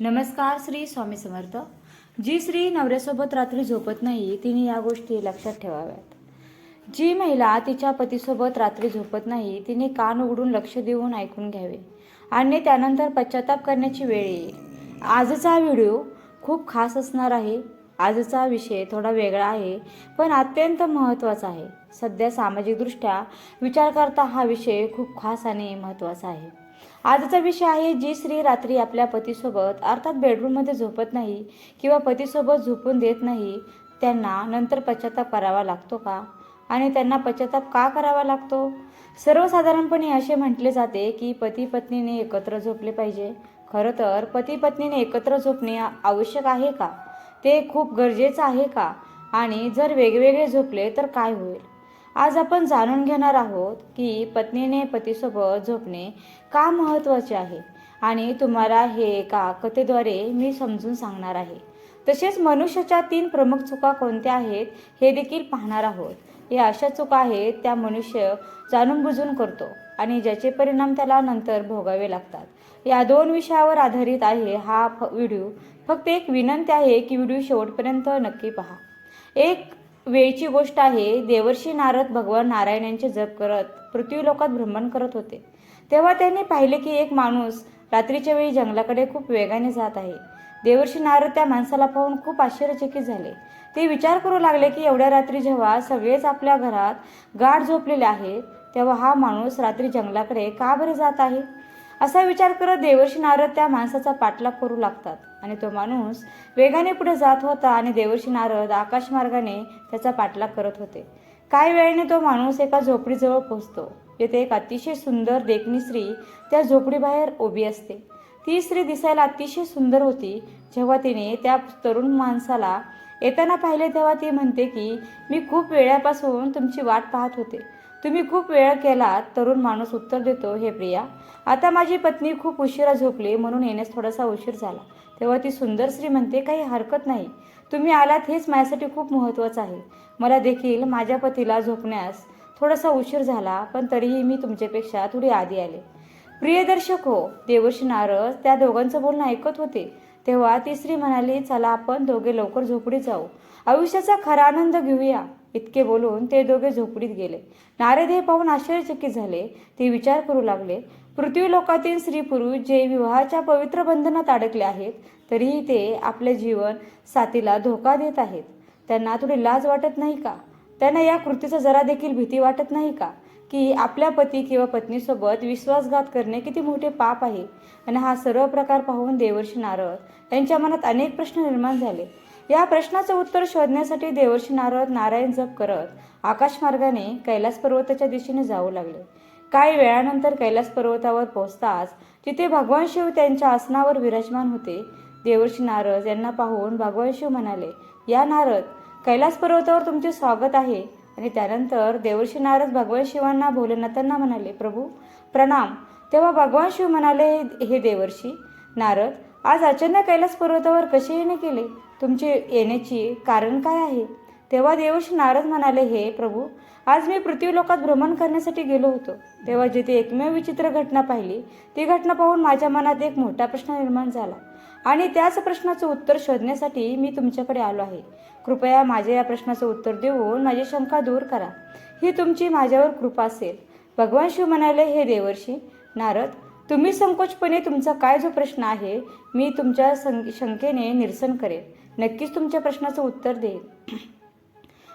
नमस्कार श्री स्वामी समर्थ. जी स्त्री नवऱ्यासोबत रात्री झोपत नाही तिने या गोष्टी लक्षात ठेवाव्यात. जी महिला तिच्या पतीसोबत रात्री झोपत नाही तिने कान उघडून लक्ष देऊन ऐकून घ्यावे आणि त्यानंतर पश्चाताप करण्याची वेळ येईल. आजचा व्हिडिओ खूप खास असणार आहे. आजचा विषय थोडा वेगळा आहे पण अत्यंत महत्त्वाचा आहे. सध्या सामाजिकदृष्ट्या विचार करता हा विषय खूप खास आणि महत्त्वाचा आहे. आजचा विषय आहे जी स्त्री रात्री आपल्या पतीसोबत अर्थात बेडरूममध्ये झोपत नाही किंवा पतीसोबत झोपून देत नाही त्यांना नंतर पश्चाताप करावा लागतो का? आणि त्यांना पश्चाताप का करावा लागतो? सर्वसाधारणपणे असे म्हटले जाते की पती पत्नीने एकत्र झोपले पाहिजे. खरं तर पती पत्नीने एकत्र झोपणे आवश्यक आहे का? ते खूप गरजेचं आहे का? आणि जर वेगवेगळे झोपले तर काय होईल? आज आपण जाणून घेणार आहोत की पत्नीने पतीसोबत झोपणे का महत्त्वाचे आहे? आणि तुम्हाला हे एका कथेद्वारे मी समजून सांगणार आहे. तसेच मनुष्याच्या तीन प्रमुख चुका कोणत्या आहेत हे देखील पाहणार आहोत. या अशा चुका आहेत त्या मनुष्य जाणून बुजून करतो आणि ज्याचे परिणाम त्याला नंतर भोगावे लागतात. या दोन विषयावर आधारित आहे हा फ व्हिडिओ. फक्त एक विनंती आहे की व्हिडिओ शेवटपर्यंत नक्की पहा. एक वेळची गोष्ट आहे देवर्षी नारद भगवान नारायण यांचे जप करत पृथ्वीलोकात भ्रमण करत होते. तेव्हा त्यांनी पाहिले की एक माणूस रात्रीच्या वेळी जंगलाकडे खूप वेगाने जात आहे. देवर्षी नारद त्या माणसाला पाहून खूप आश्चर्यचकित झाले. ते विचार करू लागले की एवढ्या रात्री जेव्हा सगळेच आपल्या घरात गाढ झोपलेले आहेत तेव्हा हा माणूस रात्री जंगलाकडे का बरे जात आहे? असा विचार करत देवर्षी नारद त्या माणसाचा पाठलाग करू लागतात. आणि तो माणूस वेगाने पुढे जात होता आणि देवर्षी नारद आकाशमार्गाने त्याचा पाठलाग करत होते. काही वेळेने तो माणूस एका झोपडीजवळ पोहोचतो. येथे एक अतिशय सुंदर देखणी स्त्री त्या झोपडीबाहेर उभी असते. ती स्त्री दिसायला अतिशय सुंदर होती. जेव्हा तिने त्या तरुण माणसाला येताना पाहिले तेव्हा ती म्हणते की मी खूप वेळापासून तुमची वाट पाहत होते. तुम्ही खूप वेळ केला तरुण माणूस उत्तर देतो हे प्रिया. आता माझी पत्नी खूप उशिरा झोपली म्हणून येण्यास थोडासा उशीर झाला. तेव्हा ती सुंदर स्त्री म्हणते काही हरकत नाही. तुम्ही आलात हेच माझ्यासाठी खूप महत्त्वाचं आहे. मला देखील माझ्या पतीला झोपण्यास थोडासा उशीर झाला पण तरीही मी तुमच्यापेक्षा थोडी आधी आले. प्रियदर्शक हो देवर्षी नारद त्या दोघांचं बोलणं ऐकत होते. तेव्हा ती स्त्री म्हणाली चला आपण दोघे लवकर झोपडीत जाऊ. आयुष्याचा खरा आनंद घेऊया. इतके बोलून ते दोघे झोपडीत गेले. नारद हे पाहून आश्चर्यचकित झाले. ते विचार करू लागले. पृथ्वी लोकातील स्त्री पुरुष जे विवाहाच्या पवित्र बंधनात अडकले आहेत तरीही ते आपले जीवन साथीला धोका देत आहेत. त्यांना थोडी लाज वाटत नाही का? त्यांना या कृतीचा जरा देखील भीती वाटत नाही का? की आपल्या पती किंवा पत्नीसोबत विश्वासघात करणे किती मोठे पाप आहे? आणि हा सर्व प्रकार पाहून देवर्षी नारद यांच्या मनात अनेक प्रश्न निर्माण झाले. या प्रश्नाचं उत्तर शोधण्यासाठी देवर्षी नारद नारायण जप करत आकाशमार्गाने कैलास पर्वताच्या दिशेने जाऊ लागले. काही वेळानंतर कैलास पर्वतावर पोहोचताच तिथे भगवान शिव त्यांच्या आसनावर विराजमान होते देवर्षी नारद यांना पाहून भगवान शिव म्हणाले या नारद कैलास पर्वतावर तुमचे स्वागत आहे. आणि त्यानंतर देवर्षी नारद भगवान शिवांना भोलेनाथांना म्हणाले प्रभू प्रणाम. तेव्हा भगवान शिव म्हणाले हे देवर्षी नारद आज अचानक कैलास पर्वतावर कसे येणे केले? तुमचे येण्याची कारण काय आहे? तेव्हा देवर्षी नारद म्हणाले हे प्रभू आज मी पृथ्वीलोकात भ्रमण करण्यासाठी गेलो होतो. तेव्हा जिथे एकमेव विचित्र घटना पाहिली ती घटना पाहून माझ्या मनात एक मोठा प्रश्न निर्माण झाला. आणि त्याच प्रश्नाचं उत्तर शोधण्यासाठी मी तुमच्याकडे आलो आहे. कृपया माझ्या या प्रश्नाचं उत्तर देऊन माझी शंका दूर करा. ही तुमची माझ्यावर कृपा असेल. भगवान शिव म्हणाले हे देवर्षी नारद तुम्ही संकोचपणे तुमचा काय जो प्रश्न आहे मी तुमच्या सं- शंकेने निरसन करेन. नक्कीच तुमच्या प्रश्नाचं उत्तर देईल.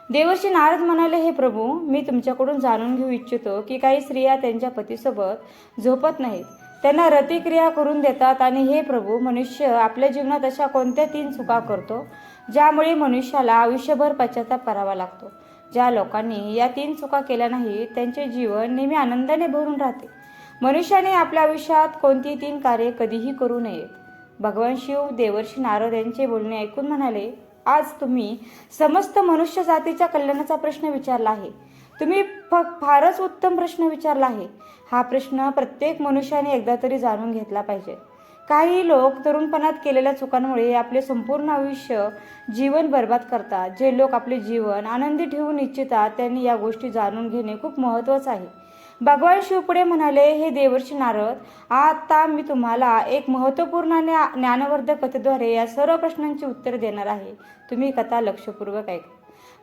देवर्षी नारद म्हणाले हे प्रभू मी तुमच्याकडून जाणून घेऊ इच्छितो की काही स्त्रिया त्यांच्या पतीसोबत झोपत नाहीत. त्यांना रतिक्रिया करून देतात आणि हे प्रभू मनुष्य आपल्या जीवनात अशा कोणत्या तीन चुका करतो ज्यामुळे मनुष्याला आयुष्यभर पश्चाताप करावा लागतो? ज्या लोकांनी या तीन चुका केल्या नाहीत त्यांचे जीवन नेहमी आनंदाने भरून राहते. मनुष्याने आपल्या आयुष्यात कोणती तीन कार्ये कधीही करू नयेत. भगवान शिव देवर्षी नारद यांचे बोलणे ऐकून म्हणाले आज तुम्ही समस्त मनुष्य जातीच्या कल्याणाचा प्रश्न विचारला आहे. तुम्ही फ फारच उत्तम प्रश्न विचारला आहे. हा प्रश्न प्रत्येक मनुष्याने एकदा तरी जाणून घेतला पाहिजे. काही लोक तरुणपणात केलेल्या चुकांमुळे आपले संपूर्ण आयुष्य जीवन बर्बाद करतात. जे लोक आपले जीवन आनंदी ठेवून इच्छितात त्यांनी या गोष्टी जाणून घेणे खूप महत्त्वाचं आहे. भगवान शिव पुढे म्हणाले हे देवर्षी नारद आता मी तुम्हाला एक महत्त्वपूर्ण आणि ज्ञानवर्धक कथेद्वारे या सर्व प्रश्नांची उत्तर देणार आहे. तुम्ही कथा लक्षपूर्वक ऐका.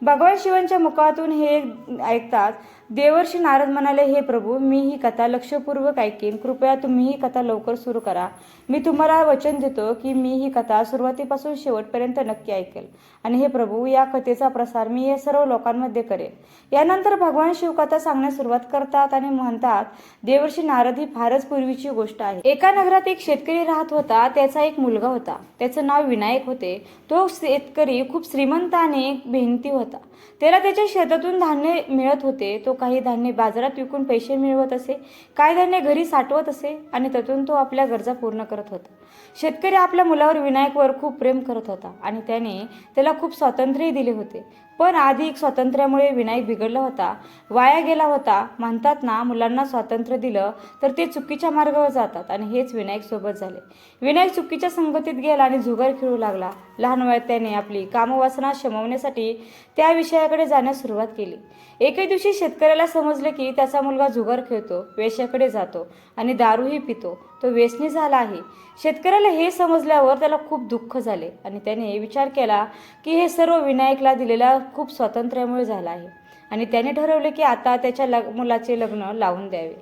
भगवान शिवांच्या मुखातून हे ऐकताच देवर्षी नारद म्हणाले हे प्रभू मी ही कथा लक्षपूर्वक ऐकेन. कृपया तुम्ही ही कथा लवकर सुरू करा. मी तुम्हाला वचन देतो की मी ही कथा सुरुवातीपासून शेवटपर्यंत नक्की ऐकेल. आणि हे प्रभू या कथेचा प्रसार मी हे सर्व लोकांमध्ये करेन. यानंतर भगवान शिव कथा सांगण्यास सुरुवात करतात आणि म्हणतात देवर्षी नारद ही फारच पूर्वीची गोष्ट आहे. एका नगरात एक शेतकरी राहत होता. त्याचा एक मुलगा होता. त्याचं नाव विनायक होते. तो शेतकरी खूप श्रीमंत आणि एक मेहनती होता. त्याला त्याच्या शेतातून धान्य मिळत होते. तो काही धान्य बाजारात विकून पैसे मिळवत असे काही धान्य घरी साठवत असे आणि त्यातून तो आपल्या गरजा पूर्ण करत होता. शेतकरी आपल्या मुलावर विनायकवर खूप प्रेम करत होता आणि त्याने त्याला खूप स्वातंत्र्यही दिले होते. पण आधी एक स्वातंत्र्यामुळे विनायक बिघडला होता. वाया गेला होता. म्हणतात ना मुलांना स्वातंत्र्य दिलं तर ते चुकीच्या मार्गावर जातात आणि हेच विनायक सोबत झाले. विनायक चुकीच्या संगतीत गेला आणि जुगार खेळू लागला. लहान वयात त्याने आपली कामवासना शमवण्यासाठी त्या विषयाकडे जाण्यास सुरुवात केली. एके दिवशी शेतकऱ्याला समजले की त्याचा मुलगा जुगार खेळतो वेशाकडे जातो आणि दारूही पितो. तो व्यसनी झाला आहे. शेतकऱ्याला हे समजल्यावर त्याला खूप दुःख झाले आणि त्याने विचार केला की हे सर्व विनायकला दिलेल्या खूप स्वातंत्र्यामुळे झाला आहे. आणि त्याने ठरवले की आता त्याच्या लग मुलाचे लग्न लावून द्यावे.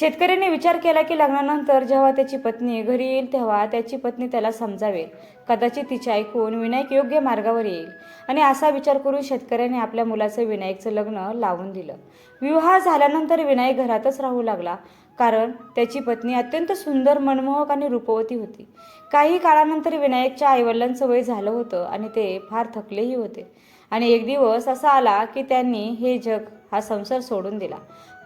शेतकऱ्याने विचार केला की लग्नानंतर जेव्हा त्याची पत्नी घरी येईल तेव्हा त्याची पत्नी त्याला समजावेल कदाचित तिचे ऐकून विनायक योग्य मार्गावर येईल. आणि असा विचार करून शेतकऱ्याने आपल्या मुलाचं विनायकचं लग्न लावून दिलं. विवाह झाल्यानंतर विनायक घरातच राहू लागला कारण त्याची पत्नी अत्यंत सुंदर मनमोहक आणि रूपवती होती. काही काळानंतर विनायकच्या आईवडिलांचं वय झालं होतं आणि ते फार थकलेही होते. आणि एक दिवस असा आला की त्यांनी हे जग हा संसार सोडून दिला.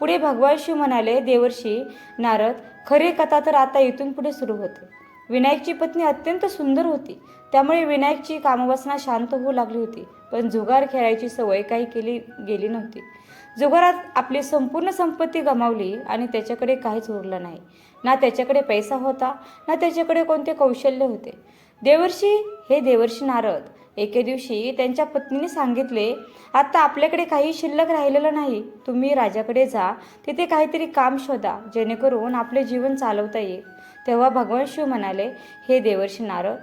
पुढे भगवान शिव म्हणाले देवर्षी नारद खरी कथा तर आता इथून पुढे सुरू होते. विनायकची पत्नी अत्यंत सुंदर होती. त्यामुळे विनायकची कामवासना शांत होऊ लागली होती. पण जुगार खेळायची सवय काही केली गेली नव्हती. जुगारात आपली संपूर्ण संपत्ती गमावली आणि त्याच्याकडे काहीच उरलं नाही. ना त्याच्याकडे पैसा होता ना त्याच्याकडे कोणते कौशल्य होते. देवर्षी हे देवर्षी नारद एके दिवशी त्यांच्या पत्नीने सांगितले आता आपल्याकडे काही शिल्लक राहिलेलं नाही. तुम्ही राजाकडे जा. तिथे काहीतरी काम शोधा जेणेकरून आपले जीवन चालवता येईल. तेव्हा भगवान शिव म्हणाले हे देवर्षी नारद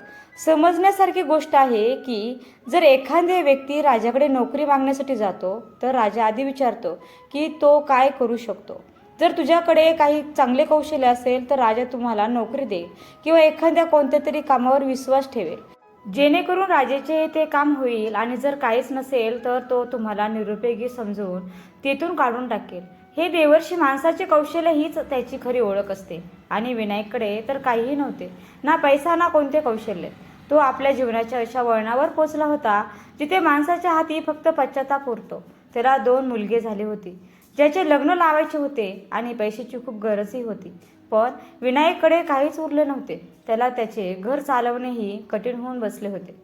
समजण्यासारखी गोष्ट आहे की जर एखादी व्यक्ती राजाकडे नोकरी मागण्यासाठी जातो तर राजा आधी विचारतो की तो काय करू शकतो. जर तुझ्याकडे काही चांगले कौशल्य असेल तर राजा तुम्हाला नोकरी देईल किंवा एखाद्या कोणत्या तरी कामावर विश्वास ठेवेल. जेणेकरून राजेचे ते काम होईल आणि जर काहीच नसेल तर तो तुम्हाला निरुपयोगी समजून तेथून काढून टाकेल. हे देवर्षी माणसाचे कौशल्य हीच त्याची खरी ओळख असते. आणि विनायककडे तर काहीही नव्हते. ना पैसा ना कोणते कौशल्य. तो आपल्या जीवनाच्या अशा वळणावर पोचला होता जिथे माणसाच्या हाती फक्त पश्चाताप उरतो. त्याला दोन मुलगे झाले होते ज्याचे लग्न लावायचे होते आणि पैशाची खूप गरजही होती. पण विनायककडे काहीच उरले नव्हते. त्याला त्याचे घर चालवणेही कठीण होऊन बसले होते.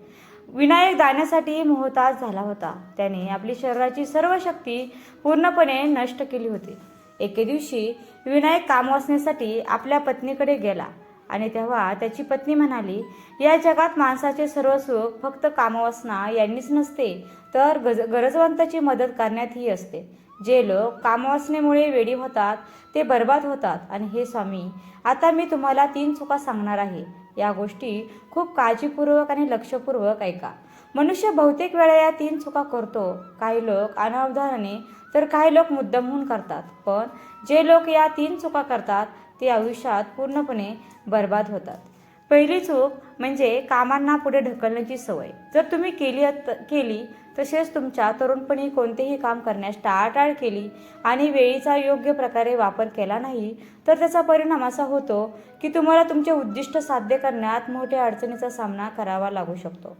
विनायक दाण्यासाठी मोहताज झाला होता. त्याने आपली शरीराची सर्व शक्ती पूर्णपणे नष्ट केली होती. एके दिवशी विनायक काम वाचण्यासाठी आपल्या पत्नीकडे गेला आणि तेव्हा त्याची पत्नी म्हणाली या जगात माणसाचे सर्व सुख फक्त कामवासना यांनीच नसते तर गज गरजवंताची मदत करण्यातही असते. जे लोक कामवासनेमुळे वेडी होतात ते बर्बाद होतात. आणि हे स्वामी आता मी तुम्हाला तीन चुका सांगणार आहे. या गोष्टी खूप काळजीपूर्वक आणि लक्षपूर्वक ऐका. मनुष्य बहुतेक वेळा या तीन चुका करतो. काही लोक अनावधानाने तर काही लोक मुद्दामहून करतात. पण जे लोक या तीन चुका करतात ते आयुष्यात पूर्णपणे बर्बाद होतात. पहिली चूक म्हणजे कामांना पुढे ढकलण्याची सवय. जर तुम्ही केली केली तसेच तुमच्या तरुणपणी कोणतेही काम करण्यास टाळाटाळ केली आणि वेळीचा योग्य प्रकारे वापर केला नाही तर त्याचा परिणाम असा होतो की तुम्हाला तुमचे उद्दिष्ट साध्य करण्यात मोठ्या अडचणीचा सामना करावा लागू शकतो.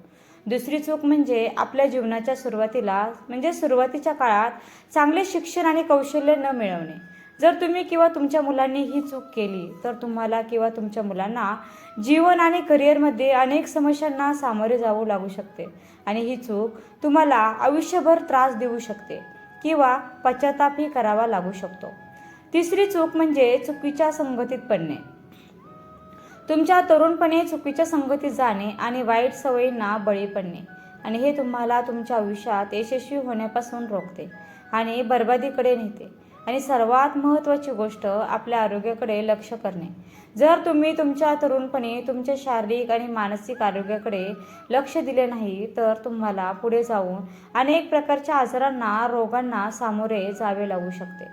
दुसरी चूक म्हणजे आपल्या जीवनाच्या सुरुवातीला म्हणजे सुरुवातीच्या काळात चांगले शिक्षण आणि कौशल्य न मिळवणे. जर तुम्ही किंवा तुमच्या मुलांनी ही चूक केली तर तुम्हाला किंवा तुमच्या मुलांना जीवन आणि करिअरमध्ये अनेक समस्यांना सामोरे जावं लागू शकते. आणि ही चूक तुम्हाला आयुष्यभर त्रास देऊ शकते किंवा पश्चातापही करावा लागू शकतो. तिसरी चूक म्हणजे चुकीच्या संगतीत पडणे. तुमच्या तरुणपणे चुकीच्या संगतीत जाणे आणि वाईट सवयींना बळी पडणे. आणि हे तुम्हाला तुमच्या आयुष्यात यशस्वी होण्यापासून रोखते आणि बर्बादीकडे नेते. आणि सर्वात महत्त्वाची गोष्ट आपल्या आरोग्याकडे लक्ष करणे. जर तुम्ही तुमच्या तरुणपणी तुमच्या शारीरिक आणि मानसिक आरोग्याकडे लक्ष दिले नाही तर तुम्हाला पुढे जाऊन अनेक प्रकारच्या आजारांना रोगांना सामोरे जावे लागू शकते.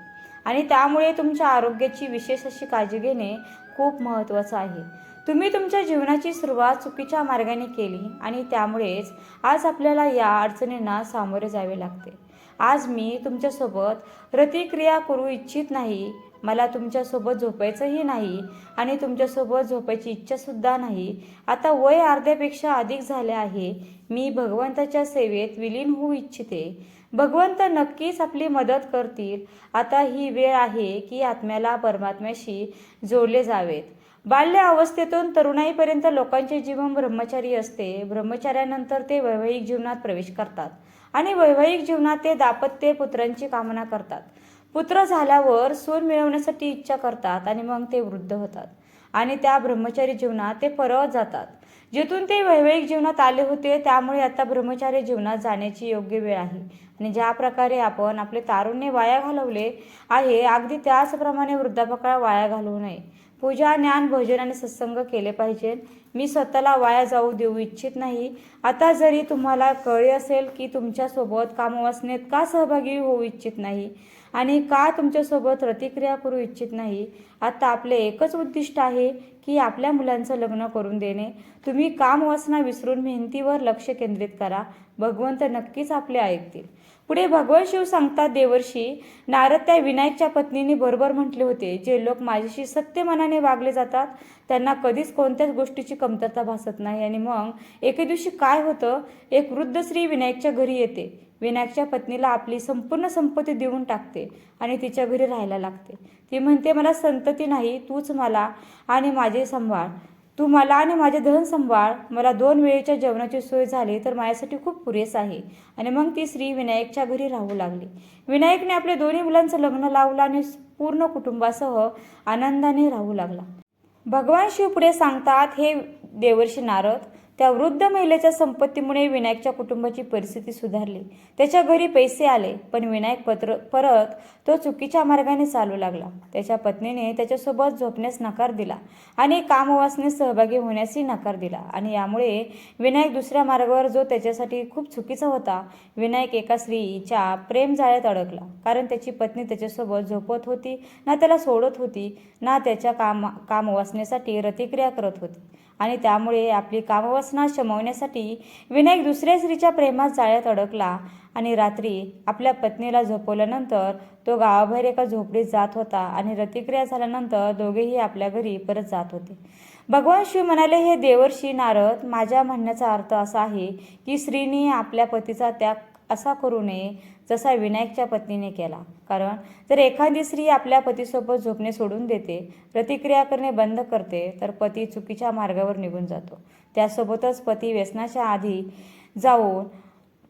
आणि त्यामुळे तुमच्या आरोग्याची विशेष अशी काळजी घेणे खूप महत्त्वाचं आहे. तुम्ही तुमच्या जीवनाची सुरुवात चुकीच्या मार्गाने केली आणि त्यामुळेच आज आपल्याला या अडचणींना सामोरे जावे लागते. आज मी तुमच्यासोबत प्रतिक्रिया करू इच्छित नाही. मला तुमच्यासोबत झोपायचंही नाही आणि तुमच्यासोबत झोपायची इच्छासुद्धा नाही. आता वय अर्ध्यापेक्षा अधिक झाले आहे. मी भगवंताच्या सेवेत विलीन होऊ इच्छिते. भगवंत नक्कीच आपली मदत करतील. आता ही वेळ आहे की आत्म्याला परमात्म्याशी जोडले जावेत. बाल्य अवस्थेतून तरुणाईपर्यंत लोकांचे जीवन ब्रह्मचारी असते. ब्रह्मचार्यानंतर ते वैवाहिक जीवनात प्रवेश करतात. आणि वैवाहिक जीवनात ते दाम्पत्य पुत्रांची कामना करतात. पुत्र झाल्यावर सून मिळवण्यासाठी इच्छा करतात आणि मग ते वृद्ध होतात. आणि त्या ब्रह्मचारी जीवनात ते परत जातात. जिथून ते वैवाहिक जीवनात आले होते त्यामुळे आता ब्रह्मचारी जीवनात जाण्याची योग्य वेळ आहे. आणि ज्या प्रकारे आपण आपले तारुण्य वाया घालवले आहे अगदी त्याचप्रमाणे वृद्धापकाळ वाया घालवू नये. पूजा ज्ञान भोजन आणि सत्संग केले पाहिजे. मी स्वतःला वाया जाऊ देऊ इच्छित नाही. आता जरी तुम्हाला कळले असेल की तुमच्यासोबत कामवासनेत का सहभागी होऊ इच्छित नाही आणि का तुमच्यासोबत प्रतिक्रिया करू इच्छित नाही आता आपले एकच उद्दिष्ट आहे की आपल्या मुलांचं लग्न करून देणे. तुम्ही कामवासना विसरून मेहनतीवर लक्ष केंद्रित करा. भगवंत नक्कीच आपले ऐकतील. पुढे भगवान शिव सांगतात देवर्षी नारद त्या विनायकच्या पत्नीने बरोबर म्हटले होते जे लोक माझ्याशी सत्य मनाने वागले जातात त्यांना कधीच कोणत्याच गोष्टीची कमतरता भासत नाही. आणि मग एके दिवशी काय होतं? एक वृद्ध स्त्री विनायकच्या घरी येते. विनायकच्या पत्नीला आपली संपूर्ण संपत्ती देऊन टाकते आणि तिच्या घरी राहायला लागते. ती म्हणते मला संतती नाही तूच मला आणि माझे सांभाळ. तू मला आणि माझे धन सांभाळ. मला दोन वेळेच्या जेवणाची सोय झाली तर माझ्यासाठी खूप पुरेस आहे. आणि मग ती स्त्री विनायकच्या घरी राहू लागली. विनायकने आपल्या दोन्ही मुलांचं लग्न लावलं आणि पूर्ण कुटुंबासह आनंदाने राहू लागला. भगवान शिव पुढे सांगतात हे देवर्षी नारद त्या वृद्ध महिलेच्या संपत्तीमुळे विनायकच्या कुटुंबाची परिस्थिती सुधारली. त्याच्या घरी पैसे आले पण विनायक पत्र परत तो चुकीच्या मार्गाने चालू लागला. त्याच्या पत्नीने त्याच्यासोबत झोपण्यास नकार दिला आणि कामवासनेत सहभागी होण्यासही नकार दिला. आणि यामुळे विनायक दुसऱ्या मार्गावर जो त्याच्यासाठी खूप चुकीचा होता विनायक एका स्त्रीच्या प्रेम जाळ्यात अडकला. कारण त्याची पत्नी त्याच्यासोबत झोपत होती ना त्याला सोडत होती ना त्याच्या काम कामवासनेसाठी प्रतिक्रिया करत होती. आणि त्यामुळे आपली कामवासना शमवण्यासाठी विनायक दुसऱ्या स्त्रीच्या प्रेमात जाळ्यात अडकला. आणि रात्री आपल्या पत्नीला झोपवल्यानंतर तो गावाबाहेर एका झोपडीत जात होता आणि रतिक्रिया झाल्यानंतर दोघेही आपल्या घरी परत जात होते. भगवान शिव म्हणाले हे देवर्षी नारद माझ्या म्हणण्याचा अर्थ असा आहे की स्त्रीने आपल्या पतीचा त्याग असा करू नये जसा विनायकच्या पत्नीने केला. कारण जर एखादी स्त्री आपल्या पतीसोबत झोपणे सोडून देते प्रतिक्रिया करणे बंद करते तर पती चुकीच्या मार्गावर निघून जातो. त्यासोबतच पती व्यसनाच्या आधी जाऊन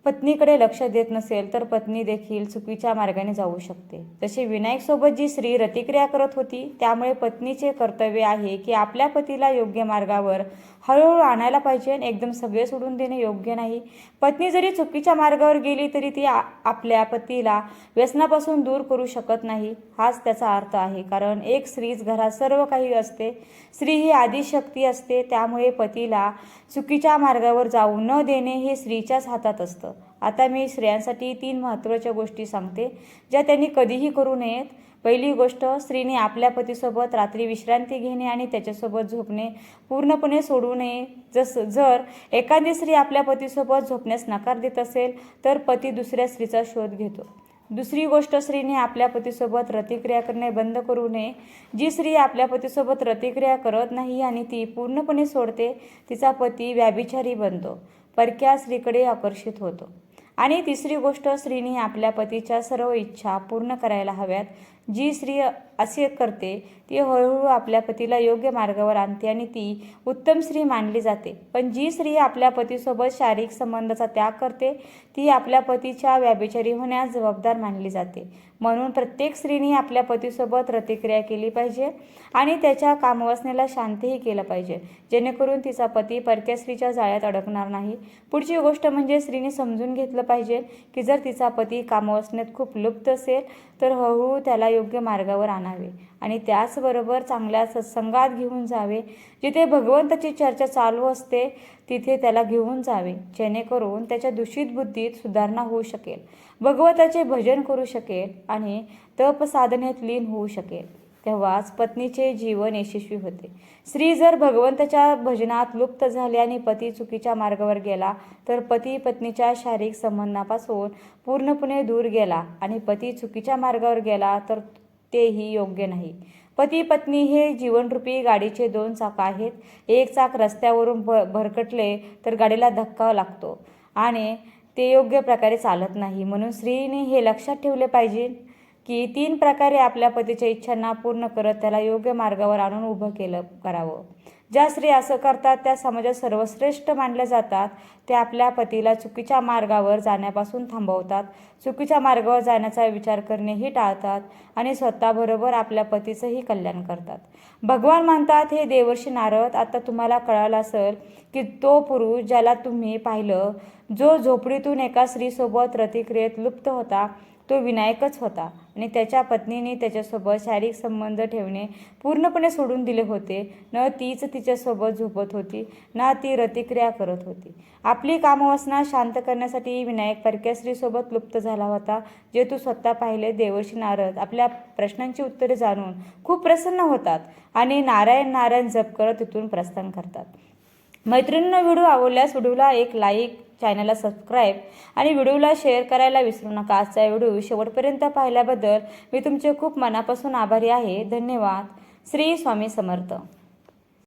पत्नीकडे लक्ष देत नसेल तर पत्नी देखील चुकीच्या मार्गाने जाऊ शकते. तसे विनायकसोबत जी स्त्री प्रतिक्रिया करत होती त्यामुळे पत्नीचे कर्तव्य आहे की आपल्या पतीला योग्य मार्गावर हळूहळू आणायला पाहिजे आणि एकदम सगळे सोडून देणे योग्य नाही. पत्नी जरी चुकीच्या मार्गावर गेली तरी ती आपल्या पतीला व्यसनापासून दूर करू शकत नाही. हाच त्याचा अर्थ आहे. कारण एक स्त्रीच घरात सर्व काही असते. स्त्री ही आदिशक्ती असते त्यामुळे पतीला चुकीच्या मार्गावर जाऊ न देणे हे स्त्रीच्याच हातात असतं. आता मी स्त्रियांसाठी तीन महत्त्वाच्या गोष्टी सांगते ज्या त्यांनी कधीही करू नयेत. पहिली गोष्ट स्त्रीने आपल्या पतीसोबत रात्री विश्रांती घेणे आणि त्याच्यासोबत झोपणे पूर्णपणे सोडू नये. जस जर एखादी स्त्री आपल्या पतीसोबत झोपण्यास नकार देत असेल तर पती दुसऱ्या स्त्रीचा शोध घेतो. दुसरी गोष्ट स्त्रीने आपल्या पतीसोबत प्रतिक्रिया करणे बंद करू नये. जी स्त्री आपल्या पतीसोबत प्रतिक्रिया करत नाही आणि ती पूर्णपणे सोडते तिचा पती व्याभिचारी बनतो. परक्या स्त्रीकडे आकर्षित होतो. आणि तिसरी गोष्ट स्त्रीने आपल्या पतीच्या सर्व इच्छा पूर्ण करायला हव्यात. जी स्त्री असे करते ती हळूहळू आपल्या पतीला योग्य मार्गावर आणते आणि ती उत्तम स्त्री मानली जाते. पण जी स्त्री आपल्या पतीसोबत शारीरिक संबंधाचा त्याग करते ती आपल्या पतीच्या व्याभिचारी होण्यास जबाबदार मानली जाते. म्हणून प्रत्येक स्त्रीने आपल्या पतीसोबत प्रतिक्रिया केली पाहिजे आणि त्याच्या कामवासनेला शांतही केलं पाहिजे जेणेकरून तिचा पती परक्या स्त्रीच्या जाळ्यात अडकणार नाही. पुढची गोष्ट म्हणजे स्त्रीने समजून घेतलं पाहिजे की जर तिचा पती कामवासनेत खूप लुप्त असेल तर हळूहळू त्याला योग्य मार्गावर आणावे आणि त्याचबरोबर चांगल्या सत्संगात घेऊन जावे. जिथे भगवंताची चर्चा चालू असते तिथे त्याला घेऊन जावे. जेणेकरून त्याच्या दूषित बुद्धीत सुधारणा होऊ शकेल. भगवताचे भजन करू शकेल आणि तपसाधनेत लीन होऊ शकेल. तेव्हाच पत्नीचे जीवन यशस्वी होते. स्त्री जर भगवंताच्या भजनात लुप्त झाली आणि पती चुकीच्या मार्गावर गेला तर पती पत्नीच्या शारीरिक संबंधापासून पूर्णपणे दूर गेला आणि पती चुकीच्या मार्गावर गेला तर तेही योग्य नाही. पती पत्नी हे जीवनरूपी गाडीचे दोन चाक आहेत. एक चाक रस्त्यावरून भ भरकटले तर गाडीला धक्का लागतो आणि ते योग्य प्रकारे चालत नाही. म्हणून स्त्रीने हे लक्षात ठेवले पाहिजे की तीन प्रकारे आपल्या पतीच्या इच्छांना पूर्ण करत त्याला योग्य मार्गावर आणून उभं केलं करावं. ज्या स्त्री असं करतात त्या समाजात सर्वश्रेष्ठ मानल्या जातात. ते आपल्या पतीला चुकीच्या मार्गावर जाण्यापासून थांबवतात. चुकीच्या मार्गावर जाण्याचा विचार करणेही टाळतात आणि स्वतःबरोबर आपल्या पतीचंही कल्याण करतात. भगवान मानतात हे देवर्षी नारद आता तुम्हाला कळालं असेल की तो पुरुष ज्याला तुम्ही पाहिलं जो झोपडीतून एका स्त्रीसोबत प्रतिक्रियेत लुप्त होता तो विनायकच होता. आणि त्याच्या पत्नीने त्याच्यासोबत शारीरिक संबंध ठेवणे पूर्णपणे सोडून दिले होते. न तीच तिच्यासोबत झोपत होती ना ती रतिक्रिया करत होती. आपली कामवासना शांत करण्यासाठी विनायक परक्याश्रीसोबत लुप्त झाला होता जे तू स्वतः पाहिले देवर्षी नारद. आपल्या प्रश्नांची उत्तरे जाणून खूप प्रसन्न होतात आणि नारायण नारायण जप करत तिथून प्रस्थान करतात. मैत्रिणींना व्हिडिओ आवडल्यास व्हिडिओला एक लाईक चॅनलला सबस्क्राईब आणि व्हिडिओला शेअर करायला विसरू नका. आजचा व्हिडिओ शेवटपर्यंत पाहिल्याबद्दल मी तुमचे खूप मनापासून आभारी आहे. धन्यवाद. श्री स्वामी समर्थ.